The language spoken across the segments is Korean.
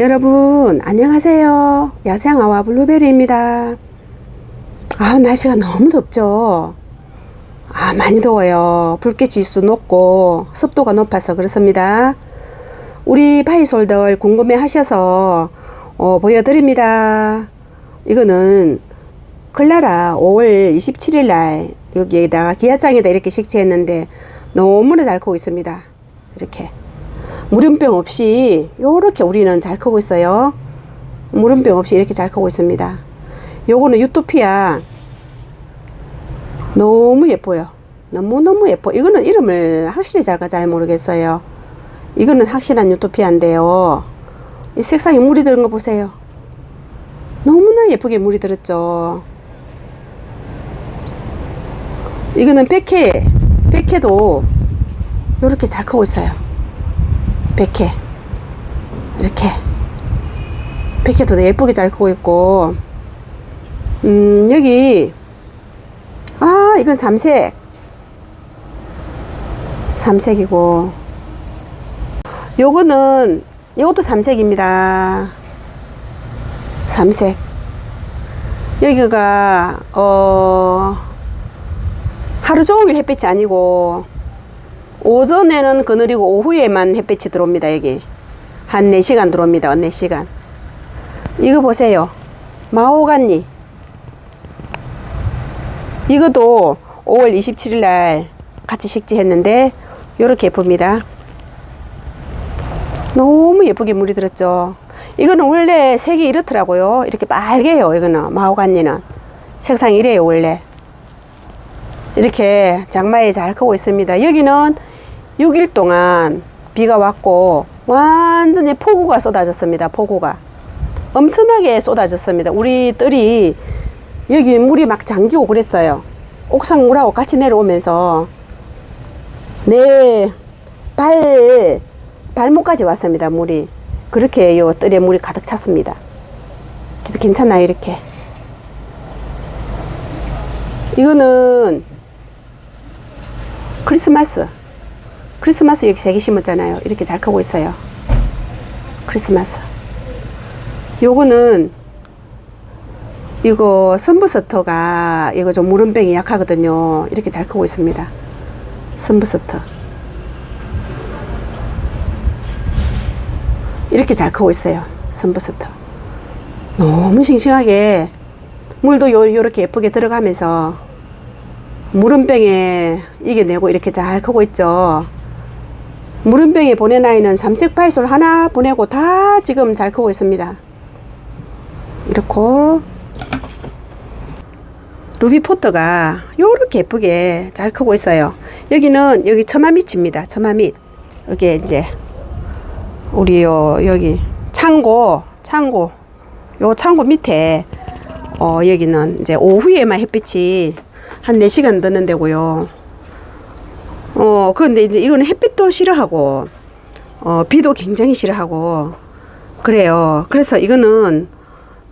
여러분 안녕하세요. 야생아와 블루베리입니다. 아 날씨가 너무 덥죠? 아 많이 더워요. 불쾌 지수 높고 습도가 높아서 그렇습니다. 우리 바이솔들 궁금해 하셔서 어, 보여드립니다. 이거는 클라라 5월 27일 날 여기에다가 기아장에다 이렇게 식재했는데 너무나 잘 크고 있습니다. 이렇게 물음병 없이 요렇게 우리는 잘 크고 있어요. 물음병 없이 이렇게 잘 크고 있습니다. 요거는 유토피아. 너무 예뻐요. 너무너무 예뻐. 이거는 이름을 확실히 잘까 잘 모르겠어요. 이거는 확실한 유토피아인데요. 이 색상이 물이 들은 거 보세요. 너무나 예쁘게 물이 들었죠. 이거는 백회. 백회도 요렇게 잘 크고 있어요. 백회 이렇게. 백회도 예쁘게 잘 크고 있고. 음 여기. 아 이건 삼색. 삼색이고. 요거는 이것도 삼색입니다. 삼색. 여기가 어 하루 종일 햇빛이 아니고 오전에는 그늘이고 오후에만 햇빛이 들어옵니다 여기. 한 4시간 들어옵니다 4시간. 이거 보세요. 마오간니 이것도 5월 27일 날 같이 식재했는데 요렇게 예쁩니다. 너무 예쁘게 물이 들었죠. 이거는 원래 색이 이렇더라고요. 이렇게 빨개요 이거는 마오간니는. 색상이 이래요 원래. 이렇게 장마에 잘 크고 있습니다. 여기는 6일 동안 비가 왔고 완전히 폭우가 쏟아졌습니다. 폭우가 엄청나게 쏟아졌습니다. 우리 뜰이 여기 물이 막 잠기고 그랬어요. 옥상 물하고 같이 내려오면서 내 발 발목까지 왔습니다. 물이 그렇게 요 뜰에 물이 가득 찼습니다. 그래서 괜찮아요 이렇게. 이거는 크리스마스. 크리스마스 여기 세 개 심었잖아요. 이렇게 잘 크고 있어요. 크리스마스. 요거는 이거 선부서터가 이거 좀 무름병이 약하거든요. 이렇게 잘 크고 있습니다. 선부서터. 이렇게 잘 크고 있어요. 선부서터. 너무 싱싱하게 물도 요, 요렇게 예쁘게 들어가면서 무름병에 이겨내고 이렇게 잘 크고 있죠. 무름병에 보낸 아이는 삼색 파이솔 하나 보내고 다 지금 잘 크고 있습니다. 이렇고 루비 포터가 요렇게 예쁘게 잘 크고 있어요. 여기는 여기 처마밑입니다. 처마밑. 여기 이제 우리 요 여기 창고 창고 요 창고 밑에 어 여기는 이제 오후에만 햇빛이 한 4시간 듣는 데고요. 어, 그런데 이제 이거는 햇빛도 싫어하고, 어, 비도 굉장히 싫어하고, 그래요. 그래서 이거는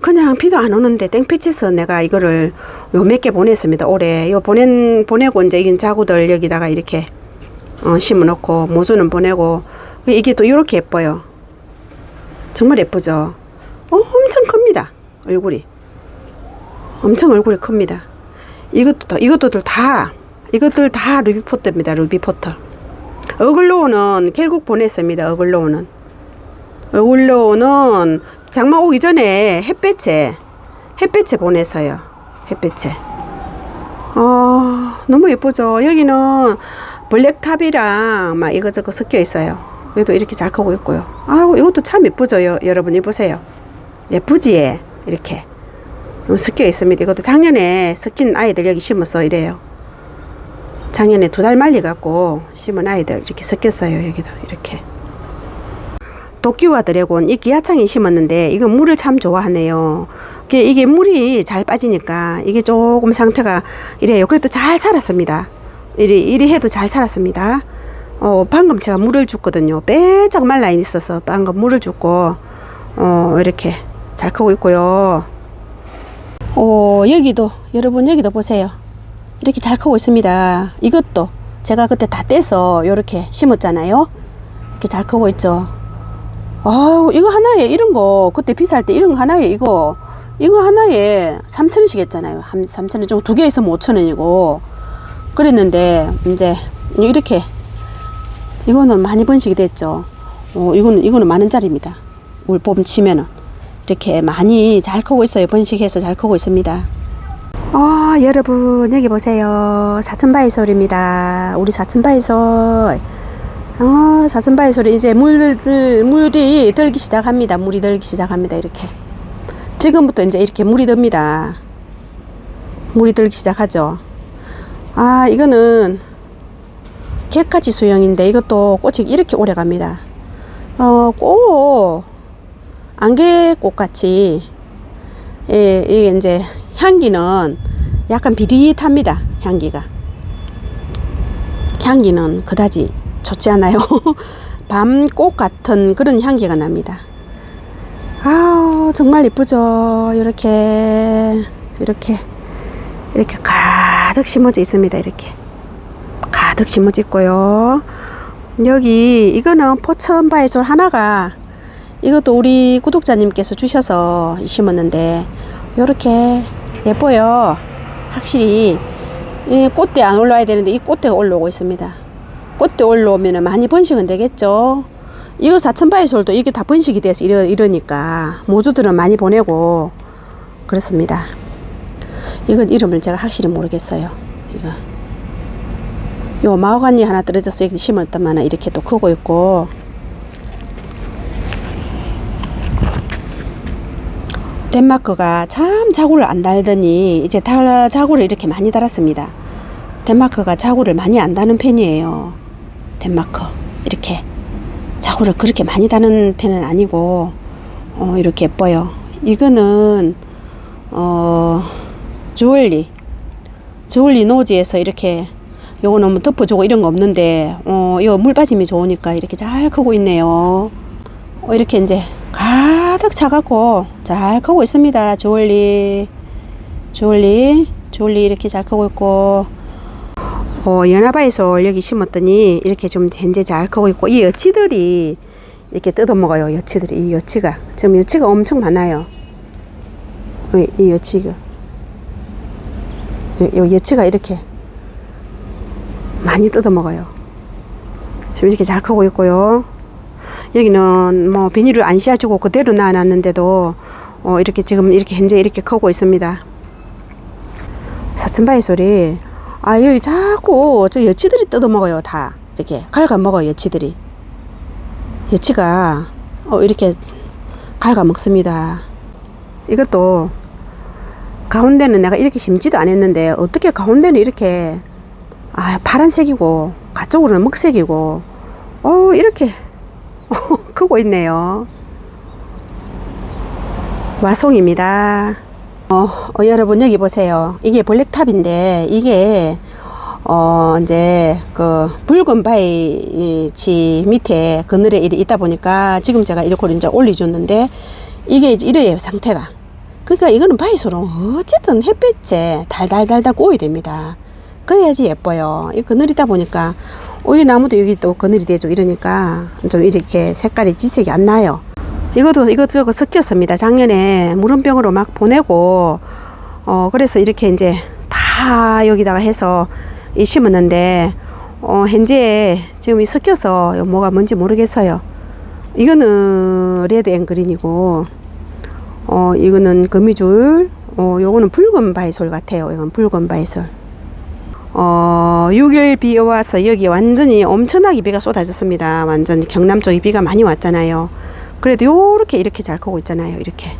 그냥 비도 안 오는데 땡볕에서 내가 이거를 요 몇 개 보냈습니다. 올해. 요 보낸, 보내고 이제 이긴 자구들 여기다가 이렇게, 어, 심어 놓고, 모주는 보내고, 이게 또 이렇게 예뻐요. 정말 예쁘죠? 엄청 큽니다. 얼굴이. 엄청 얼굴이 큽니다. 이것도 다- 이것도들 다 이것들 다 루비포터입니다. 루비포터. 어글로우는 결국 보냈습니다. 어글로우는 어글로우는 장마 오기 전에 햇볕에 햇볕에 보내서요. 햇볕에. 아 너무 예쁘죠. 여기는 블랙탑이랑 막 이것저것 섞여 있어요. 여기도 이렇게 잘 크고 있고요. 아 이것도 참 예쁘죠. 여, 여러분 이 보세요. 예쁘지? 이렇게. 섞여 있습니다. 이것도 작년에 섞인 아이들 여기 심어서 이래요. 작년에 두 달 말리 갖고 심은 아이들 이렇게 섞였어요. 여기도 이렇게. 도끼와 드래곤 이 기아창에 심었는데 이거 물을 참 좋아하네요. 이게, 이게 물이 잘 빠지니까 이게 조금 상태가 이래요. 그래도 잘 살았습니다. 이리 이리 해도 잘 살았습니다. 어 방금 제가 물을 줬거든요. 빼짝 말라 있어서 방금 물을 줬고 어 이렇게 잘 크고 있고요. 어, 여기도, 여러분, 여기도 보세요. 이렇게 잘 크고 있습니다. 이것도 제가 그때 다 떼서 이렇게 심었잖아요. 이렇게 잘 크고 있죠. 아 이거 하나에 이런 거 그때 비쌀 때 이런 거 하나에 이거 이거 하나에 3천 원씩 했잖아요. 한 3천 원 정도 두개 있으면 5천 원이고 그랬는데 이제 이렇게 이거는 많이 번식이 됐죠. 어 이거는 이거는 만 원짜리입니다. 물법 치면은 이렇게 많이 잘 크고 있어요. 번식해서 잘 크고 있습니다. 아 여러분 여기 보세요. 사천바이솔입니다. 우리 사천바이솔. 아 사천바이솔이 이제 물 물이 들기 시작합니다. 물이 들기 시작합니다. 이렇게. 지금부터 이제 이렇게 물이 듭니다. 물이 들기 시작하죠. 아, 이거는 개까지 수영인데 이것도 꽃이 이렇게 오래 갑니다. 어, 꽃, 안개꽃 같이, 예, 이게 이제 향기는 약간 비릿합니다. 향기가. 향기는 그다지 좋지 않아요. 밤꽃 같은 그런 향기가 납니다. 아우 정말 이쁘죠 이렇게 이렇게 이렇게 가득 심어져 있습니다 이렇게 가득 심어져 있고요 여기 이거는 포천바이솔 하나가 이것도 우리 구독자님께서 주셔서 심었는데 이렇게 예뻐요. 확실히 이 꽃대 안 올라와야 되는데 이 꽃대가 올라오고 있습니다. 꽃대 올라오면 많이 번식은 되겠죠. 이거 사천바이솔도 이게 다 번식이 돼서 이러, 이러니까 모주들은 많이 보내고 그렇습니다. 이건 이름을 제가 확실히 모르겠어요. 이거. 요 마호가니 하나 떨어져서 이렇게 심었더만 이렇게 또 크고 있고 덴마크가 참 자구를 안 달더니 이제 달 자구를 이렇게 많이 달았습니다. 덴마크가 자구를 많이 안 다는 편이에요. 덴마크 이렇게 자구를 그렇게 많이 다는 편은 아니고 어, 이렇게 예뻐요. 이거는 어, 주얼리 주얼리 노지에서 이렇게 요거는 뭐 덮어주고 이런 거 없는데 어, 이거 물 빠짐이 좋으니까 이렇게 잘 크고 있네요. 어, 이렇게 이제 가득 차갖고 잘 크고 있습니다. 주얼리 주얼리 주얼리 이렇게 잘 크고 있고 어, 연화바에서 여기 심었더니 이렇게 좀 현재 잘 크고 있고 이 여치들이 이렇게 뜯어먹어요. 여치들이 이 여치가 지금 여치가 엄청 많아요. 이, 이 여치가 이, 이 여치가 이렇게 많이 뜯어먹어요. 지금 이렇게 잘 크고 있고요. 여기는 뭐 비닐을 안 씌워주고 그대로 놔놨는데도 어, 이렇게 지금 이렇게 현재 이렇게 크고 있습니다. 사천바위 소리. 아 여기 자꾸 저 여치들이 뜯어먹어요 다. 이렇게 갉아먹어 여치들이. 여치가 어 이렇게 갉아먹습니다. 이것도 가운데는 내가 이렇게 심지도 않았는데 어떻게 가운데는 이렇게 아 파란색이고 가쪽으로는 먹색이고 어 이렇게 크고 있네요 와송입니다 어, 어, 여러분 여기 보세요. 이게 블랙탑인데 이게 어 이제 그 붉은 바위치 밑에 그늘에 있다 보니까 지금 제가 이렇게 이제 올려줬는데 이게 이제 이래요 상태가. 그러니까 이거는 바위소로 어쨌든 햇빛에 달달달달 구워야 됩니다. 그래야지 예뻐요. 이 그늘이다 보니까 오이 나무도 여기 또 그늘이 되죠 이러니까 좀 이렇게 색깔이 지색이 안 나요. 이것도 이것저것 섞였습니다. 작년에 물음병으로 막 보내고 어 그래서 이렇게 이제 다 여기다가 해서 이 심었는데 어 현재 지금 이 섞여서 뭐가 뭔지 모르겠어요. 이거는 레드 앵그린이고 어 이거는 거미줄 어 요거는 붉은 바이솔 같아요. 이건 붉은 바이솔. 어 6일 비 와서 여기 완전히 엄청나게 비가 쏟아졌습니다. 완전 경남 쪽에 비가 많이 왔잖아요. 그래도 요렇게 이렇게 잘 크고 있잖아요. 이렇게.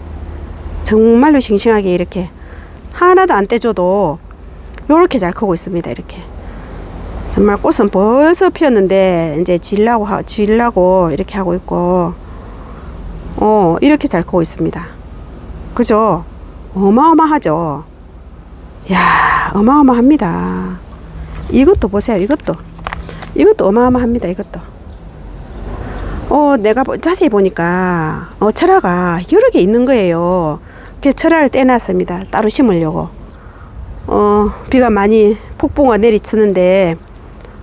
정말로 싱싱하게 이렇게 하나도 안 떼줘도 요렇게 잘 크고 있습니다. 이렇게. 정말 꽃은 벌써 피었는데 이제 질라고 하, 질라고 이렇게 하고 있고 어 이렇게 잘 크고 있습니다. 그죠? 어마어마하죠. 야 어마어마합니다. 이것도 보세요. 이것도 이것도 어마어마합니다. 이것도. 어, 내가 보- 자세히 보니까, 어, 철화가 여러 개 있는 거예요. 그래서 철화를 떼놨습니다. 따로 심으려고. 어, 비가 많이 폭풍과 내리치는데,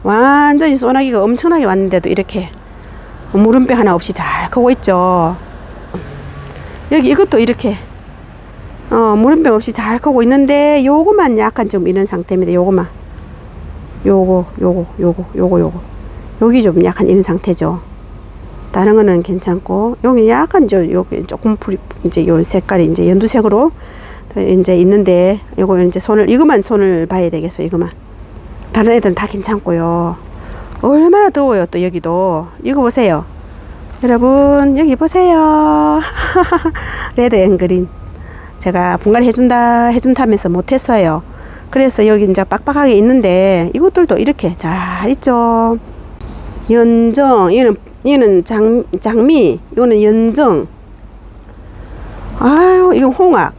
완전히 소나기가 엄청나게 왔는데도 이렇게, 물음배 하나 없이 잘 크고 있죠. 여기 이것도 이렇게 어, 물음배 없이 잘 크고 있는데 요거만 약간 좀 이런 상태입니다. 요거만 요거 요거 요거 요거 요거 여기 좀 약간 이런 상태죠. 다른 거는 괜찮고 여기 약간 저 여기 조금 불이 이제 요 색깔이 이제 연두색으로 이제 있는데 요거 이제 손을 이거만 손을 봐야 되겠어 이거만 다른 애들은 다 괜찮고요. 얼마나 더워요 또 여기도 이거 보세요. 여러분 여기 보세요. 레드 앤 그린 제가 분갈이 해준다 해준다면서 못했어요. 그래서 여기 이제 빡빡하게 있는데 이것들도 이렇게 잘 있죠. 연정 얘는 얘는 장 장미 이거는 연정. 아유 이건 홍학.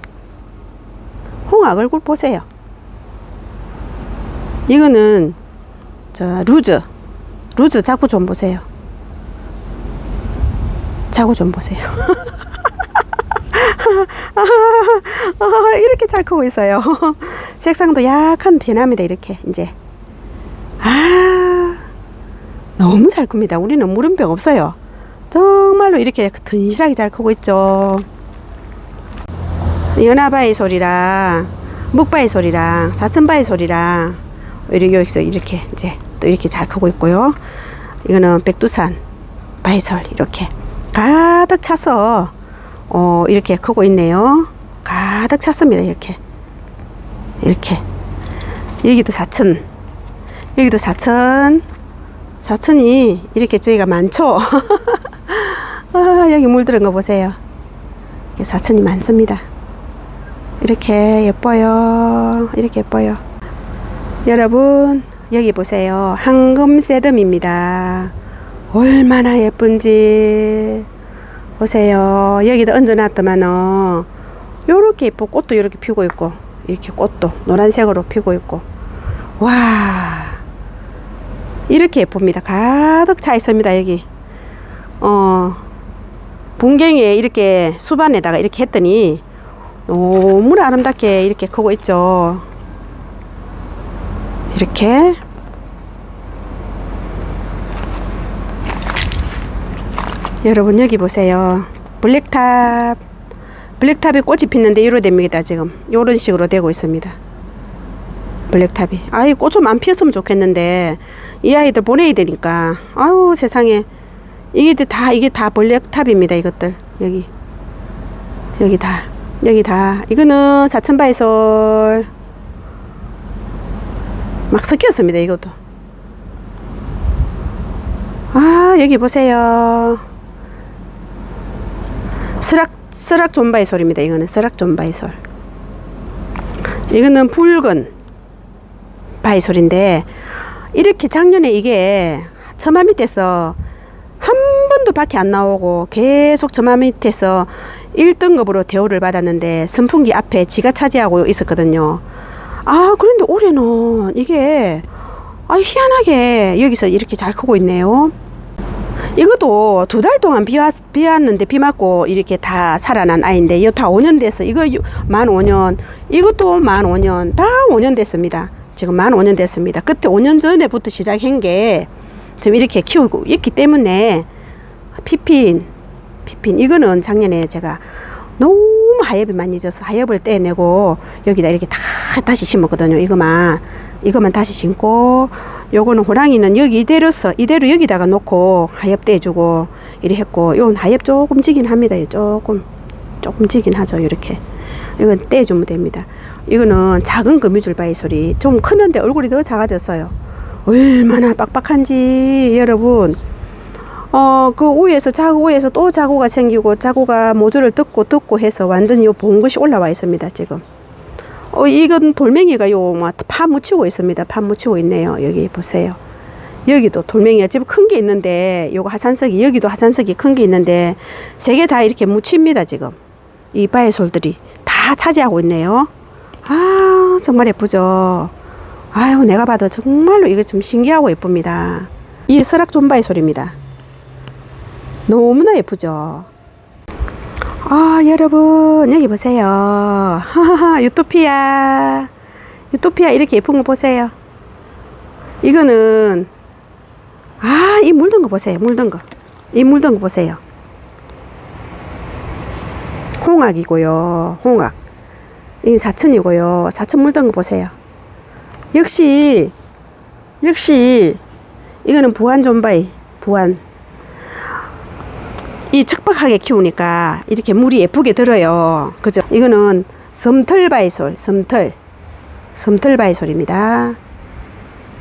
홍학 얼굴 보세요. 이거는 저 루즈 루즈 자꾸 좀 보세요. 자꾸 좀 보세요. 아, 이렇게 잘 크고 있어요. 색상도 약간 변합니다. 이렇게 이제 아 너무 잘 큽니다. 우리는 물음병 없어요. 정말로 이렇게 든실하게 잘 크고 있죠. 연하바위 소리랑 묵바위 소리랑 사천바위 소리랑 이렇게 여기서 이렇게 이제 또 이렇게 잘 크고 있고요. 이거는 백두산 바위솔 이렇게 가득 차서 어 이렇게 크고 있네요. 가득 찼습니다. 이렇게 이렇게 여기도 사천 여기도 사천 사천이 이렇게 저희가 많죠. 아, 여기 물 들은 거 보세요. 사천이 많습니다. 이렇게 예뻐요. 이렇게 예뻐요. 여러분 여기 보세요. 황금 세덤입니다. 얼마나 예쁜지 보세요. 여기다 얹어놨더만은 요렇게 예쁘고 꽃도 이렇게 피고 있고 이렇게 꽃도 노란색으로 피고 있고 와 이렇게 예쁩니다. 가득 차 있습니다. 여기 어 bun경에 이렇게 수반에다가 이렇게 했더니 너무 아름답게 이렇게 크고 있죠. 이렇게 여러분 여기 보세요. 블랙탑 블랙탑에 꽃이 피는데 이로 됩니다. 지금 이런 식으로 되고 있습니다. 블랙탑이 아이 꽃 좀 안 피었으면 좋겠는데 이 아이들 보내야 되니까 아유 세상에 이게 다 이게 다 블랙탑입니다. 이것들 여기 여기 다 여기 다 이거는 사천바이솔 막 섞였습니다. 이것도 아 여기 보세요. 스락 스락 존바이 솔입니다. 이거는 스락 존바이 솔. 이거는 붉은 바이솔인데 이렇게 작년에 이게 처마 밑에서 한 번도 밖에 안 나오고 계속 처마 밑에서 1등급으로 대우를 받았는데 선풍기 앞에 지가 차지하고 있었거든요. 아 그런데 올해는 이게 아 희한하게 여기서 이렇게 잘 크고 있네요. 이것도 두 달 동안 비, 왔, 비 왔는데 비 맞고 이렇게 다 살아난 아이인데 이거 다 5년 됐어. 이거 유- 만 5년. 이것도 만 5년. 다 5년 됐습니다. 지금 만 5년 됐습니다. 그때 5년 전에부터 시작한 게 지금 이렇게 키우고 있기 때문에 피핀, 피핀. 이거는 작년에 제가 너무 하엽이 많이 져서 하엽을 떼내고 여기다 이렇게 다 다시 심었거든요. 이거만. 이거만 다시 심고 요거는 호랑이는 여기 이대로서 이대로 여기다가 놓고 하엽 떼주고 이래 했고 요건 하엽 조금 지긴 합니다. 조금 조금 지긴 하죠. 이렇게 이건 떼주면 됩니다. 이거는 작은 바위 소리 좀 크는데 얼굴이 더 작아졌어요. 얼마나 빡빡한지 여러분 어, 그 위에서 자구 위에서 또 자구가 생기고 자구가 모조를 뜯고 뜯고 해서 완전히 요 봉긋이 올라와 있습니다, 지금. 어, 이건 돌멩이가 요, 막, 파 묻히고 있습니다. 파 묻히고 있네요. 여기 보세요. 여기도 돌멩이가 지금 큰 게 있는데, 요거 하산석이, 여기도 하산석이 큰 게 있는데, 세 개 다 이렇게 묻힙니다, 지금. 이 바에솔들이 다 차지하고 있네요. 아, 정말 예쁘죠? 아유, 내가 봐도 정말로 이거 좀 신기하고 예쁩니다. 이 설악 존바의 소리입니다. 너무나 예쁘죠? 아, 여러분, 여기 보세요. 유토피아. 유토피아 이렇게 예쁜 거 보세요. 이거는, 아, 이 물든 거 보세요. 물든 거. 이 물든 거 보세요. 홍학이고요. 홍학. 이 사천이고요. 사천 물든 거 보세요. 역시 역시 이거는 부안 존바이 부안. 이 척박하게 키우니까 이렇게 물이 예쁘게 들어요. 그죠? 이거는 섬털바이솔, 섬털. 섬털바이솔입니다.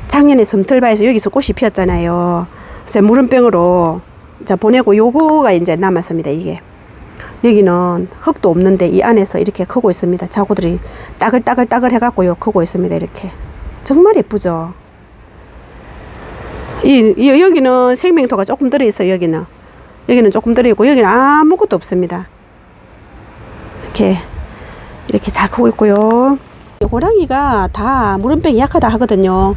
작년에 섬털바이솔 여기서 꽃이 피었잖아요. 그래서 물은병으로 자 보내고 요거가 이제 남았습니다. 이게. 여기는 흙도 없는데 이 안에서 이렇게 크고 있습니다. 자구들이 따글따글따글 해갖고요 크고 있습니다. 이렇게 정말 예쁘죠. 이, 이 여기는 생명토가 조금 들어 있어요. 여기는 여기는 조금 들어 있고 여기는 아무것도 없습니다. 이렇게 이렇게 잘 크고 있고요. 호랑이가 다 물은병이 약하다 하거든요.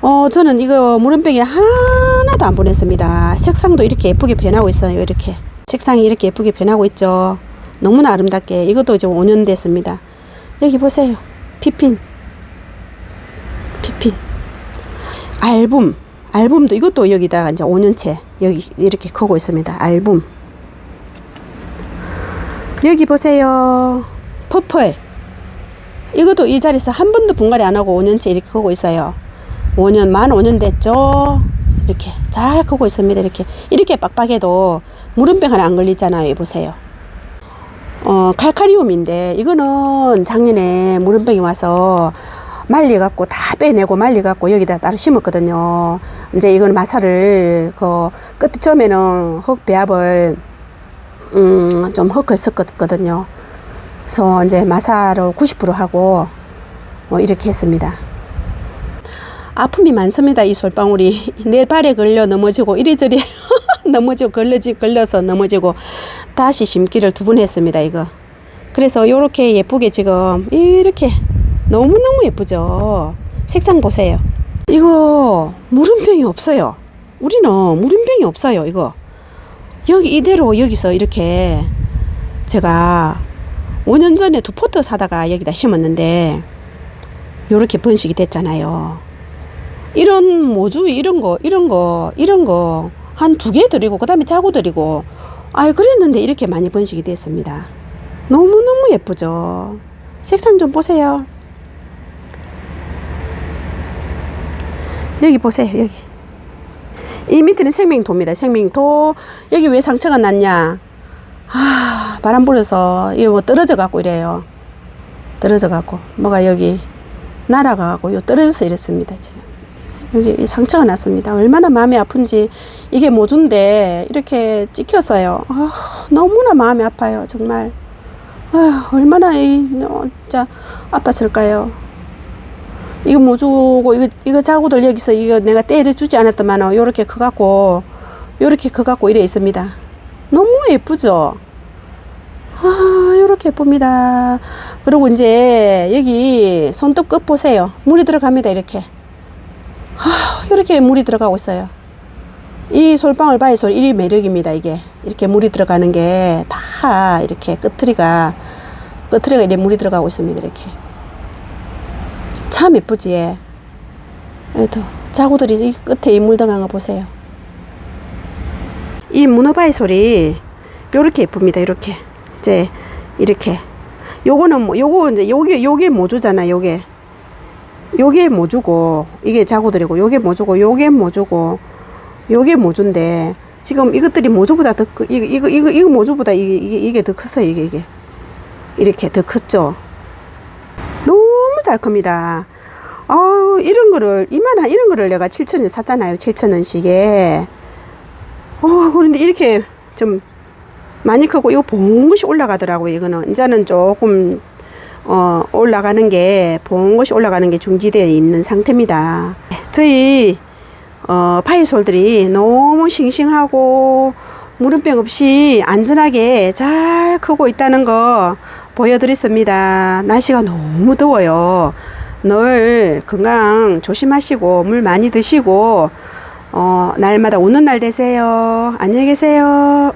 어 저는 이거 물은병이 하나도 안 보냈습니다. 색상도 이렇게 예쁘게 변하고 있어요. 이렇게. 색상이 이렇게 예쁘게 변하고 있죠. 너무나 아름답게 이것도 이제 5년 됐습니다. 여기 보세요. 피핀. 피핀. 알붐. 알붐도 이것도 여기다가 이제 5년째 여기 이렇게 크고 있습니다. 알붐. 여기 보세요. 퍼플. 이것도 이 자리에서 한 번도 분갈이 안 하고 5년째 이렇게 크고 있어요. 5년, 만 5년 됐죠? 이렇게 잘 크고 있습니다. 이렇게. 이렇게 빡빡해도 물은병 하나 안 걸리잖아요. 보세요. 어, 칼카리움인데, 이거는 작년에 물은병이 와서 말려갖고 다 빼내고 말려갖고 여기다 따로 심었거든요. 이제 이건 마사를 그끝 처음에는 흙 배합을 음, 좀 흙을 섞었거든요. 그래서 이제 마사로 90% 하고 뭐 이렇게 했습니다. 아픔이 많습니다. 이 솔방울이 내 발에 걸려 넘어지고 이리저리 넘어지고 걸려지 걸려서 넘어지고 다시 심기를 두 번 했습니다. 이거. 그래서 요렇게 예쁘게 지금 이렇게 너무 너무 예쁘죠. 색상 보세요. 이거 물음병이 없어요. 우리는 물음병이 없어요. 이거 여기 이대로 여기서 이렇게 제가 5년 전에 두 포트 사다가 여기다 심었는데 요렇게 번식이 됐잖아요. 이런 모주 이런 거 이런 거 이런 거 한 두 개 드리고 그다음에 자고 드리고 아이 그랬는데 이렇게 많이 번식이 됐습니다. 너무 너무 예쁘죠. 색상 좀 보세요. 여기 보세요 여기 이 밑에는 생명도입니다. 생명도 여기 왜 상처가 났냐? 아 바람 불어서 이거 뭐 떨어져 갖고 이래요. 떨어져 갖고 뭐가 여기 날아가 갖고 요 떨어져서 이랬습니다 지금. 여기 상처가 났습니다. 얼마나 마음이 아픈지 이게 모주인데 이렇게 찍혔어요. 아, 너무나 마음이 아파요. 정말 아, 얼마나 이 어, 진짜 아팠을까요? 이거 모주고 이거 이거 자구들 여기서 이거 내가 때려 주지 않았더만은 요렇게 커 갖고 요렇게 커 갖고 이래 있습니다. 너무 예쁘죠? 아, 요렇게 예쁩니다. 그리고 이제 여기 손톱 끝 보세요. 물이 들어갑니다. 이렇게. 아, 이렇게 물이 들어가고 있어요. 이 솔방울 바이솔 이리 매력입니다. 이게 이렇게 물이 들어가는 게 다 이렇게 끝트리가 끝트리가 이렇게 물이 들어가고 있습니다. 이렇게 참 예쁘지. 또 자구들이 이 끝에 이물 들어간 거 보세요. 이 문어 바이솔이 요렇게 예쁩니다. 이렇게 이제 이렇게. 요거는 뭐 요거 이제 요게 요게 모주잖아. 요게. 요게 모주고 이게 자구들이고 요게 모주고 요게 모주고 요게 모주인데 지금 이것들이 모주보다 더 크, 이거 이거 이거 이거 모주보다 이게 이게, 이게 더 컸어요 이게 이게. 이렇게 더 컸죠. 너무 잘 큽니다. 아 이런 거를 이만한 이런 거를 내가 7천원 샀잖아요 7천원씩에. 어 그런데 이렇게 좀 많이 크고 이거 봉긋이 올라가더라고요 이거는 이제는 조금 어, 올라가는 게, 본 것이 올라가는 게 중지되어 있는 상태입니다. 저희, 어, 파이솔들이 너무 싱싱하고, 물음병 없이 안전하게 잘 크고 있다는 거 보여드렸습니다. 날씨가 너무 더워요. 늘 건강 조심하시고, 물 많이 드시고, 어, 날마다 웃는 날 되세요. 안녕히 계세요.